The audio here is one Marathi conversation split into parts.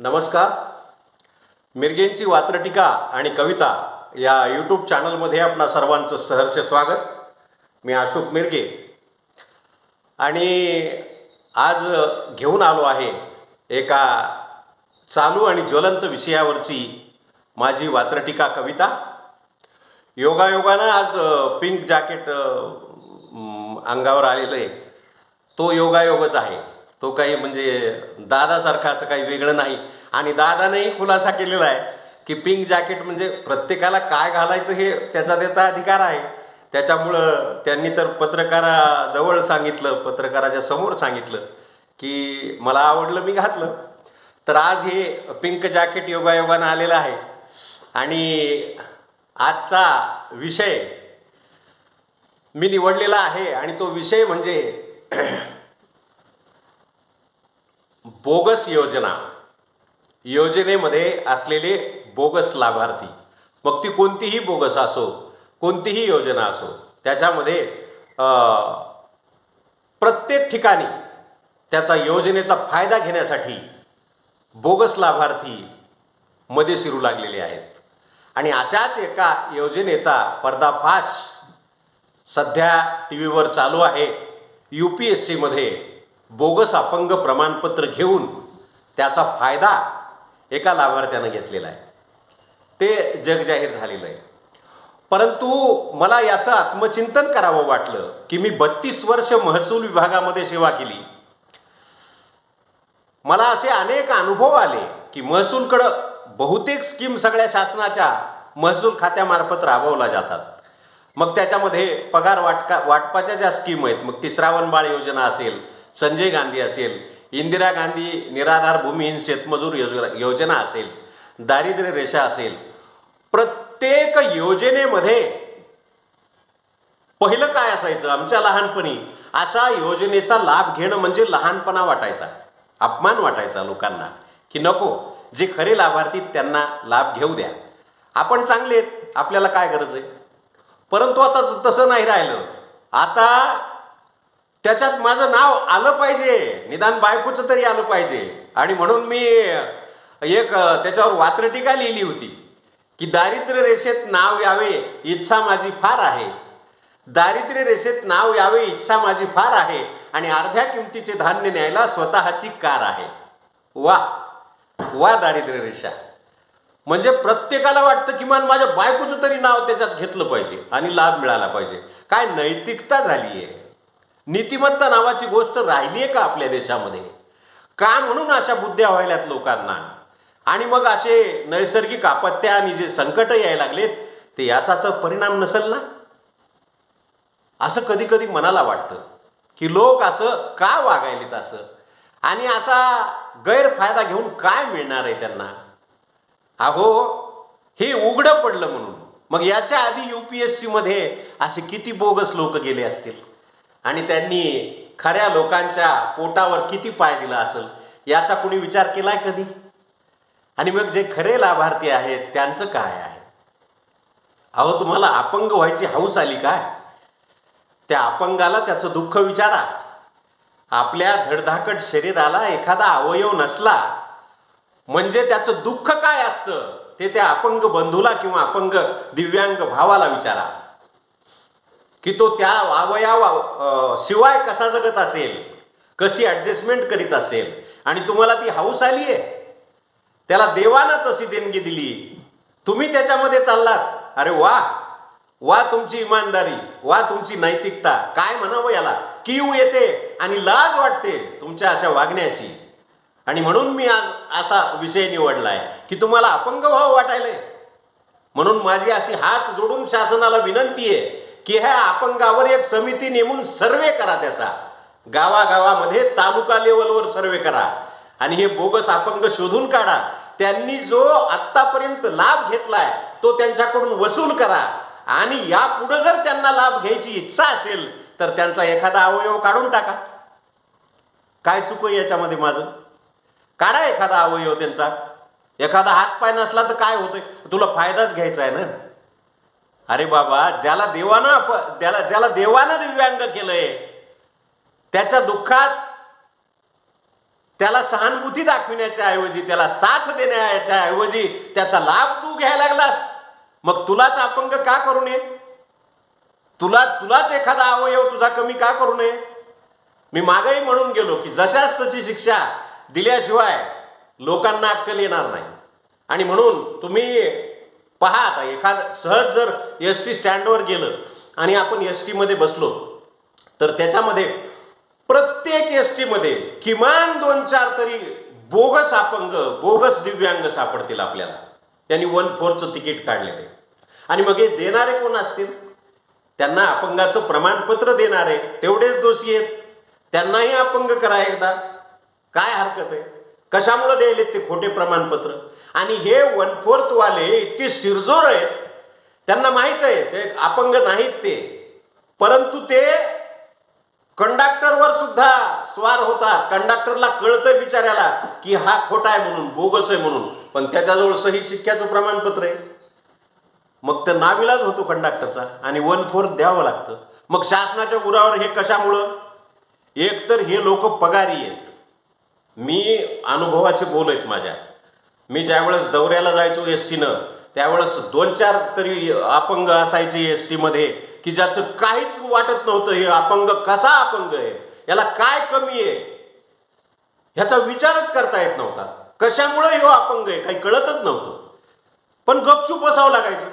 नमस्कार. मिरगेंची वात्रटिका आणि कविता या यूट्यूब चॅनलमध्ये आपणा सर्वांचं सहर्ष स्वागत. मी अशोक मिरगे. आणि आज घेऊन आलो आहे एका चालू आणि ज्वलंत विषयावरची माझी वात्रटिका कविता. योगायोगानं आज पिंक जॅकेट अंगावर आलेलं आहे. तो योगायोगच आहे. तो काही म्हणजे दादासारखा असं काही वेगळं नाही. आणि दादानेही खुलासा केलेला आहे की पिंक जॅकेट म्हणजे प्रत्येकाला काय घालायचं हे त्याचा त्याचा अधिकार आहे. त्याच्यामुळं त्यांनी तर पत्रकाराजवळ सांगितलं पत्रकाराच्या समोर सांगितलं की मला आवडलं मी घातलं. तर आज हे पिंक जॅकेट योगायोगानं आलेलं आहे. आणि आजचा विषय मी निवडलेला आहे आणि तो विषय म्हणजे बोगस योजना. योजनेमध्ये असलेले बोगस लाभार्थी. मग ती कोणतीही बोगस असो कोणतीही योजना असो त्याच्यामध्ये प्रत्येक ठिकाणी त्याचा योजनेचा फायदा घेण्यासाठी बोगस लाभार्थी मध्ये शिरू लागलेले आहेत. आणि अशाच एका योजनेचा पर्दाफाश सध्या टी व्हीवर चालू आहे. यू पी एस सीमध्ये बोगस अपंग प्रमाणपत्र घेऊन त्याचा फायदा एका लाभार्थ्यानं घेतलेला आहे. ते जगजाहीर झालेलं आहे. परंतु मला याचं आत्मचिंतन करावं वाटलं की मी बत्तीस वर्ष महसूल विभागामध्ये सेवा केली. मला असे अनेक अनुभव आले की महसूलकडं बहुतेक स्कीम सगळ्या शासनाच्या महसूल खात्यामार्फत राबवल्या जातात. मग त्याच्यामध्ये पगार वाटका वाटपाच्या ज्या स्कीम आहेत मग ती श्रावणबाळ योजना असेल संजय गांधी असेल इंदिरा गांधी निराधार भूमिहीन शेतमजूर योजना योजना असेल दारिद्र्य रेषा असेल प्रत्येक योजनेमध्ये पहिलं काय असायचं? आमच्या लहानपणी अशा योजनेचा लाभ घेणं म्हणजे लहानपणा वाटायचा अपमान वाटायचा लोकांना की नको जे खरे लाभार्थी त्यांना लाभ घेऊ द्या. आपण चांगले आहेत आपल्याला काय गरज आहे? परंतु आता तसं नाही राहिलं. आता त्याच्यात माझं नाव आलं पाहिजे. निदान बायकोचं तरी आलं पाहिजे. आणि म्हणून मी एक त्याच्यावर वात्रटिका लिहिली होती की दारिद्र्य रेषेत नाव यावे इच्छा माझी फार आहे. दारिद्र्य रेषेत नाव यावे इच्छा माझी फार आहे. आणि अर्ध्या किमतीचे धान्य न्यायला स्वतःची कार आहे. वा वा दारिद्र्य रेषा. म्हणजे प्रत्येकाला वाटतं किमान माझ्या बायकोचं तरी नाव त्याच्यात घेतलं पाहिजे आणि लाभ मिळाला पाहिजे. काय नैतिकता झाली आहे नीतिमत्ता नावाची गोष्ट राहिली आहे का आपल्या देशामध्ये? का म्हणून अशा बुद्ध्या व्हायल्यात लोकांना? आणि मग असे नैसर्गिक आपत्त्या आणि जे संकट यायला लागलेत ते याचाच परिणाम नसेल ना? असं कधी कधी मनाला वाटतं की लोक असं का वागायलेत असं? आणि असा गैरफायदा घेऊन काय मिळणार आहे त्यांना? अहो हे उघडं पडलं म्हणून. मग याच्या आधी यू पी एस सीमध्ये असे किती बोगस लोक गेले असतील? आणि त्यांनी खऱ्या लोकांच्या पोटावर किती पाय दिला असेल याचा कुणी विचार केलाय कधी? आणि मग जे खरे लाभार्थी आहेत त्यांचं काय आहे? अहो तुम्हाला अपंग व्हायची हौस आली काय? त्या अपंगाला त्याचं दुःख विचारा. आपल्या धडधाकट शरीराला एखादा अवयव नसला म्हणजे त्याचं दुःख काय असतं ते त्या अपंग बंधूला किंवा अपंग दिव्यांग भावाला विचारा. की तो त्या वावया वाव शिवाय कसा जगत असेल कशी ॲडजस्टमेंट करीत असेल आणि तुम्हाला ती हाऊस आली आहे त्याला देवानं तशी देणगी दिली तुम्ही त्याच्यामध्ये चाललात. अरे वा वा तुमची इमानदारी वा तुमची नैतिकता काय म्हणावं याला? कीव येते आणि लाज वाटते तुमच्या अशा वागण्याची. आणि म्हणून मी आज असा विषय निवडला आहे की तुम्हाला अपंग व्हावं वाटायला म्हणून माझी अशी हात जोडून शासनाला विनंती आहे की ह्या अपंगावर एक समिती नेमून सर्वे करा त्याचा. गावागावामध्ये तालुका लेवलवर सर्वे करा. आणि हे बोगस अपंग शोधून काढा. त्यांनी जो आत्तापर्यंत लाभ घेतलाय तो त्यांच्याकडून वसूल करा. आणि यापुढं जर त्यांना लाभ घ्यायची इच्छा असेल तर त्यांचा एखादा अवयव काढून टाका. काय चुक आहे याच्यामध्ये माझं? काढा एखादा अवयव त्यांचा. एखादा हात पाय नसला तर काय होतंय? तुला फायदाच घ्यायचा आहे ना? अरे बाबा ज्याला देवानं आप- त्याला ज्याला देवानं दिव्यांग केलंय त्याच्या दुःखात त्याला सहानुभूती दाखविण्याच्या ऐवजी त्याला साथ देण्याच्या ऐवजी त्याचा लाभ तू घ्यायला लागलास. मग तुलाच अपंग का करू नये? तुला तुलाच एखादा अवयव तुझा कमी का करू नये? मी मागही म्हणून गेलो की जशाच तशी शिक्षा दिल्याशिवाय लोकांना अक्कल येणार नाही. आणि म्हणून तुम्ही पहा आता एखाद सहज जर एस टी स्टँडवर गेलं आणि आपण एस टीमध्ये बसलो तर त्याच्यामध्ये प्रत्येक एस टीमध्ये किमान दोन चार तरी बोगस अपंग बोगस दिव्यांग सापडतील आपल्याला. त्यांनी वन फोरचं तिकीट काढलेलं आहे. आणि मग हे देणारे कोण असतील? त्यांना अपंगाचं प्रमाणपत्र देणारे तेवढेच दोषी आहेत. त्यांनाही अपंग करा एकदा. काय हरकत आहे? कशामुळे द्यायलेत ते खोटे प्रमाणपत्र? आणि हे वन फोर्थवाले इतके शिरजोर आहेत त्यांना माहीत आहे ते अपंग नाहीत ते. परंतु ते कंडक्टरवर सुद्धा स्वार होतात. कंडक्टरला कळतं बिचाऱ्याला की हा खोटा आहे म्हणून बोगस आहे म्हणून. पण त्याच्याजवळ सही शिक्क्याचं प्रमाणपत्र आहे. मग तर नाविलाज होतो कंडक्टरचा आणि वन फोर्थ द्यावं लागतं. मग शासनाच्या उरावर हे कशामुळं? एक तर हे लोक पगारी आहेत. मी अनुभवाचे बोल आहेत माझ्या. मी ज्यावेळेस दौऱ्याला जायचो एस टीनं त्यावेळेस दोन चार तरी अपंग असायचे एस टीमध्ये की ज्याचं काहीच वाटत नव्हतं हे अपंग कसा अपंग आहे? याला काय कमी आहे? ह्याचा विचारच करता येत नव्हता. कशामुळे ह्यो अपंग आहे? काही कळतच नव्हतं. पण गपचूप बसावं लागायचं.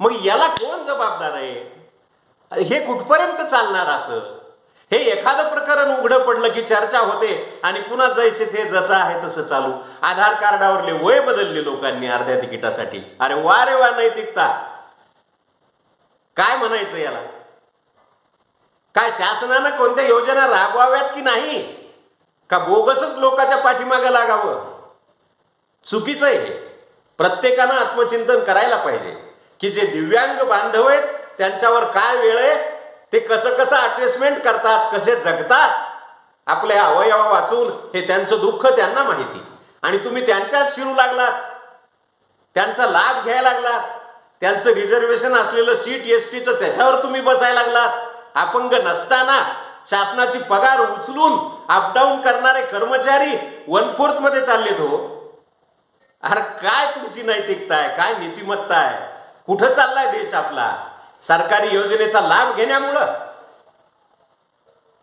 मग याला कोण जबाबदार आहे? हे कुठपर्यंत चालणार असं? हे एखादं प्रकरण उघडं पडलं की चर्चा होते आणि पुन्हा जैसे ते जसं आहे तसं चालू. आधार कार्डावरले वय बदलले लोकांनी अर्ध्या तिकिटासाठी. अरे वा रे वा नैतिकता. काय म्हणायचं याला? काय शासनानं कोणत्या योजना राबवाव्यात की नाही? का बोगसच लोकांच्या पाठीमागं लागावं? चुकीचं आहे प्रत्येकानं आत्मचिंतन करायला पाहिजे. की जे दिव्यांग बांधव आहेत त्यांच्यावर काय वेळ आहे ते कसं कसं ॲडजस्टमेंट करतात कसे जगतात आपले अवयव वाचून हे त्यांचं दुःख त्यांना माहिती. आणि तुम्ही त्यांच्याच शिरू लागलात. त्यांचा लाभ घ्यायला लागलात. त्यांचं रिझर्वेशन असलेलं सीट एस टीचं त्याच्यावर तुम्ही बसायला लागलात. अपंग नसताना शासनाची पगार उचलून अपडाऊन करणारे कर्मचारी वन फोर्थमध्ये चाललेत हो. अरे काय तुमची नैतिकता आहे? काय नीतिमत्ता आहे? कुठं चाललाय देश आपला? सरकारी योजनेचा लाभ घेण्यामुळं?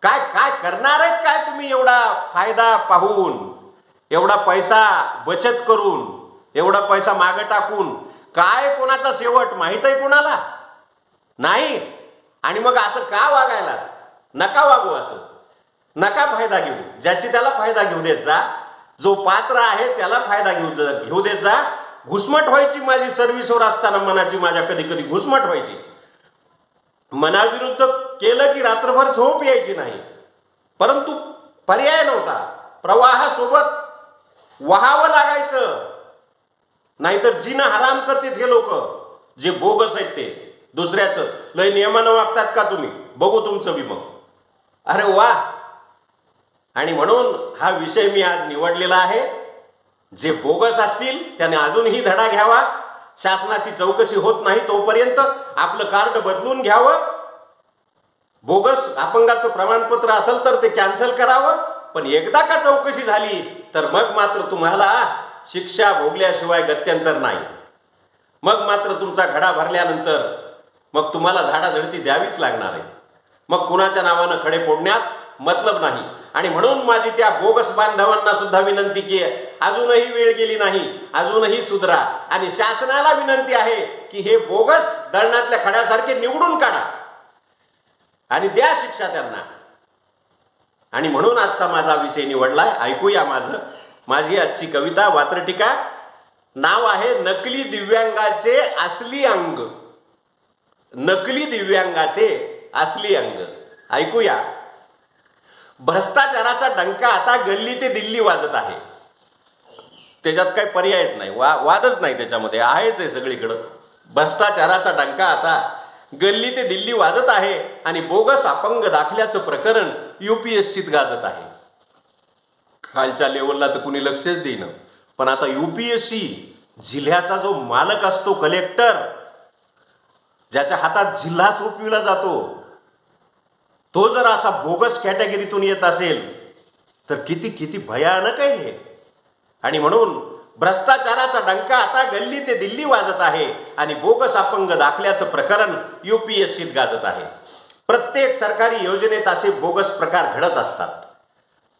काय काय करणार आहेत काय तुम्ही एवढा फायदा पाहून? एवढा पैसा बचत करून एवढा पैसा मागं टाकून काय कोणाचा शेवट माहीत आहे कोणाला? नाही? आणि मग असं का वागायला? नका वागू असं. नका फायदा घेऊ. ज्याची त्याला फायदा घेऊ देत जा. जो पात्र आहे त्याला फायदा घेऊ घेऊ देत जा. घुसमट व्हायची माझी सर्व्हिसवर असताना मनाची माझ्या कधी कधी घुसमट व्हायची. मनाविरुद्ध केलं की रात्रभर झोप यायची नाही. परंतु पर्याय नव्हता. प्रवाहासोबत वहावं लागायचं. नाहीतर जिनं हराम करतात हे लोक. जे बोगस आहेत ते. दुसऱ्याचं. लय नियमानं वागतात का तुम्ही? बघू तुमचं बी मग. अरे वा! आणि म्हणून हा विषय मी आज निवडलेला आहे. जे बोगस असतील त्याने अजूनही धडा घ्यावा. शासनाची चौकशी होत नाही तोपर्यंत आपलं कार्ड बदलून घ्यावं. बोगस अपंगाचं प्रमाणपत्र असेल तर ते कॅन्सल करावं. पण एकदा का चौकशी झाली तर मग मात्र तुम्हाला शिक्षा भोगल्याशिवाय गत्यंतर नाही. मग मात्र तुमचा घडा भरल्यानंतर मग तुम्हाला झाडाझडती द्यावीच लागणार आहे. मग कुणाच्या नावानं खडे फोडण्यात मतलब नाही. आणि म्हणून माझी त्या बोगस बांधवांना सुद्धा विनंती की अजूनही वेळ गेली नाही अजूनही सुधरा. आणि शासनाला विनंती आहे की हे बोगस दळणातल्या खड्यासारखे निवडून काढा. आणि द्या शिक्षा त्यांना. आणि म्हणून आजचा माझा विषय निवडलाय. ऐकूया माझं. माझी आजची कविता वात्रटिका. नाव आहे नकली दिव्यांगाचे असली अंग. नकली दिव्यांगाचे असली अंग. ऐकूया. भ्रष्टाचाराचा डंका आता गल्ली ते दिल्ली वाजत आहे. त्याच्यात काही पर्यायच नाही. वा वादच नाही त्याच्यामध्ये. आहेच आहे सगळीकडं. भ्रष्टाचाराचा डंका आता गल्ली ते दिल्ली वाजत आहे आणि बोगस अपंग दाखल्याचं प्रकरण युपीएससीत गाजत आहे. खालच्या लेवलला तर कुणी लक्षच देईन. पण आता युपीएससी जिल्ह्याचा जो मालक असतो कलेक्टर ज्याच्या हातात जिल्हा सोपविला जातो तो जर असा बोगस कॅटेगरीतून येत असेल तर किती किती भयानक आहे हे. आणि म्हणून भ्रष्टाचाराचा डंका आता गल्ली ते दिल्ली वाजत आहे आणि बोगस अपंग दाखल्याचं प्रकरण यू पी एस सीत गाजत आहे. प्रत्येक सरकारी योजनेत असे बोगस प्रकार घडत असतात.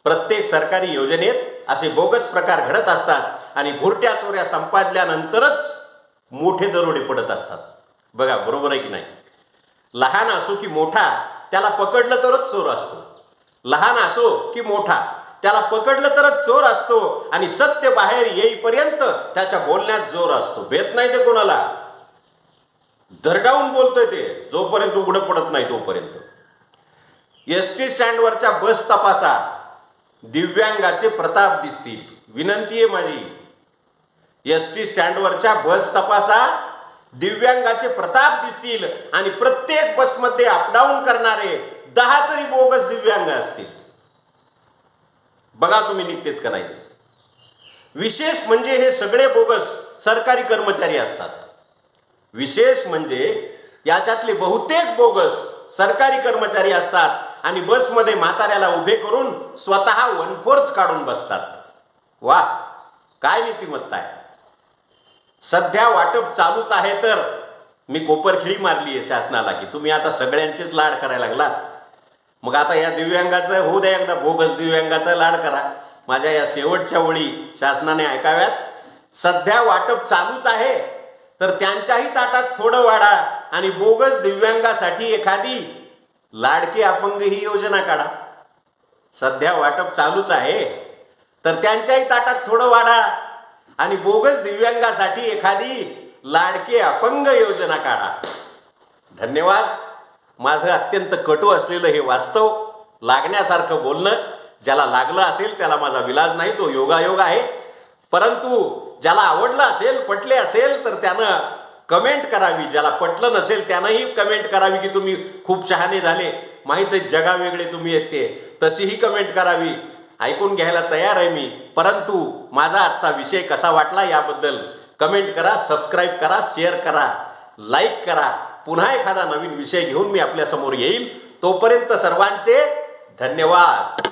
प्रत्येक सरकारी योजनेत असे बोगस प्रकार घडत असतात आणि भुरट्या चोऱ्या संपादल्यानंतरच मोठे दरोडे पडत असतात. बघा बरोबर आहे की नाही? लहान असो की मोठा त्याला पकडलं तरच चोर असतो. लहान असो की मोठा त्याला पकडलं तरच चोर असतो आणि सत्य बाहेर येईपर्यंत त्याच्या बोलण्यात जोर असतो. भेट नाही ते कोणाला. दरडावून बोलतोय ते. जोपर्यंत उघडं पडत नाही तोपर्यंत. एस टी स्टँडवरच्या बस तपासा. दिव्यांगाचे प्रताप दिसतील. विनंती आहे माझी. एस टी स्टँडवरच्या बस तपासा. दिव्यांगाचे प्रताप दिसतील आणि प्रत्येक बसमध्ये अपडाऊन करणारे दहा तरी बोगस दिव्यांग असतील. बघा तुम्ही निघतेत का नाही विशेष म्हणजे हे सगळे बोगस सरकारी कर्मचारी असतात. विशेष म्हणजे याच्यातले बहुतेक बोगस सरकारी कर्मचारी असतात आणि बसमध्ये म्हाताऱ्याला उभे करून स्वतः वनफोर्थ काढून बसतात. वा काय नीतिमत्ता आहे. सध्या वाटप चालूच आहे तर मी कोपरखिळी मारली आहे शासनाला की तुम्ही आता सगळ्यांचेच लाड करायला लागलात. मग आता या दिव्यांगाचं होऊ द्या एकदा बोगस दिव्यांगाचा लाड करा. माझ्या या शेवटच्या ओळी शासनाने ऐकाव्यात. सध्या वाटप चालूच आहे. तर त्यांच्याही ताटात थोडं वाढा आणि बोगस दिव्यांगासाठी एखादी लाडकी अपंग ही योजना काढा. सध्या वाटप चालूच आहे. तर त्यांच्याही ताटात थोडं वाढा आणि बोगस दिव्यांगासाठी एखादी लाडके अपंग योजना काढा. धन्यवाद. माझं अत्यंत कटू असलेलं हे वास्तव लागण्यासारखं बोलणं ज्याला लागलं असेल त्याला माझा विलाज नाही तो योगायोग आहे. परंतु ज्याला आवडलं असेल पटले असेल तर त्यानं कमेंट करावी. ज्याला पटलं नसेल त्यानंही कमेंट करावी की तुम्ही खूप शहाणे झाले. माहीत आहे जगा वेगळे तुम्ही येते तशीही कमेंट करावी. ऐकून घ्यायला तयार आहे मी. परंतु माझा आजचा विषय कसा वाटला याबद्दल कमेंट करा सबस्क्राईब करा शेअर करा लाईक करा. पुन्हा एखादा नवीन विषय घेऊन मी आपल्यासमोर येईल. तोपर्यंत सर्वांचे धन्यवाद.